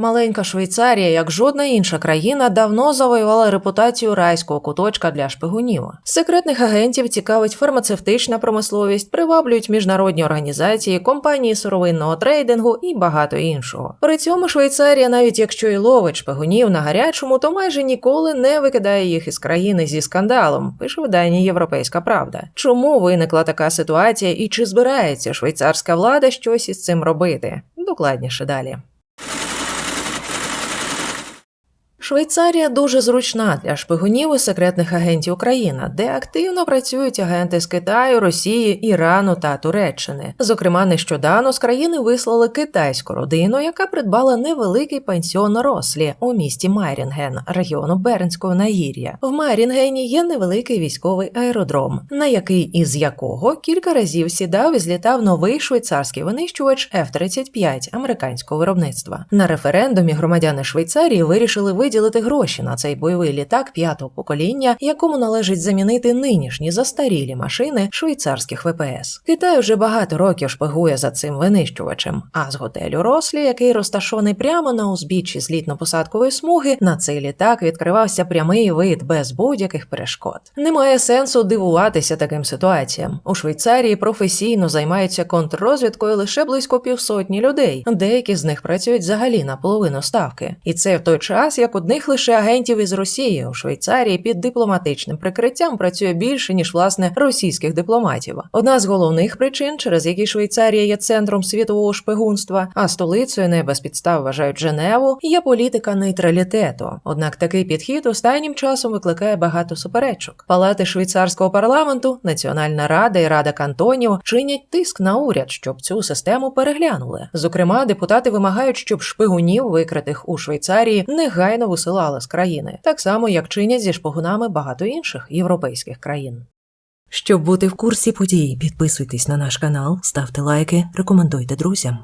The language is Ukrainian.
Маленька Швейцарія, як жодна інша країна, давно завоювала репутацію райського куточка для шпигунів. Секретних агентів цікавить фармацевтична промисловість, приваблюють міжнародні організації, компанії сировинного трейдингу і багато іншого. При цьому Швейцарія, навіть якщо і ловить шпигунів на гарячому, то майже ніколи не викидає їх із країни зі скандалом. Пише видання Європейська Правда. Чому виникла така ситуація і чи збирається швейцарська влада щось із цим робити? Докладніше далі. Швейцарія дуже зручна для шпигунів і секретних агентів країна, де активно працюють агенти з Китаю, Росії, Ірану та Туреччини. Зокрема, нещодавно з країни вислали китайську родину, яка придбала невеликий пансіон Рослі у місті Майрінген, регіону Бернського нагір'я. В Майрінгені є невеликий військовий аеродром, на який із якого кілька разів сідав і злітав новий швейцарський винищувач F-35 американського виробництва. На референдумі громадяни Швейцарії вирішили виділити гроші на цей бойовий літак п'ятого покоління, якому належить замінити нинішні застарілі машини швейцарських ВПС. Китай вже багато років шпигує за цим винищувачем. А з готелю Рослі, який розташований прямо на узбіччі злітно-посадкової смуги, на цей літак відкривався прямий вид без будь-яких перешкод. Немає сенсу дивуватися таким ситуаціям. У Швейцарії професійно займаються контррозвідкою лише близько півсотні людей. Деякі з них працюють взагалі на половину ставки, і це в той час, як одних лише агентів із Росії у Швейцарії під дипломатичним прикриттям працює більше ніж власне російських дипломатів. Одна з головних причин, через які Швейцарія є центром світового шпигунства, а столицею не без підстав вважають Женеву, є політика нейтралітету. Однак такий підхід останнім часом викликає багато суперечок. Палати швейцарського парламенту, Національна рада і рада кантонів чинять тиск на уряд, щоб цю систему переглянули. Зокрема, депутати вимагають, щоб шпигунів, викритих у Швейцарії, негайно висилали з країни, так само як чинять зі шпигунами багато інших європейських країн. Щоб бути в курсі подій, підписуйтесь на наш канал, ставте лайки, рекомендуйте друзям.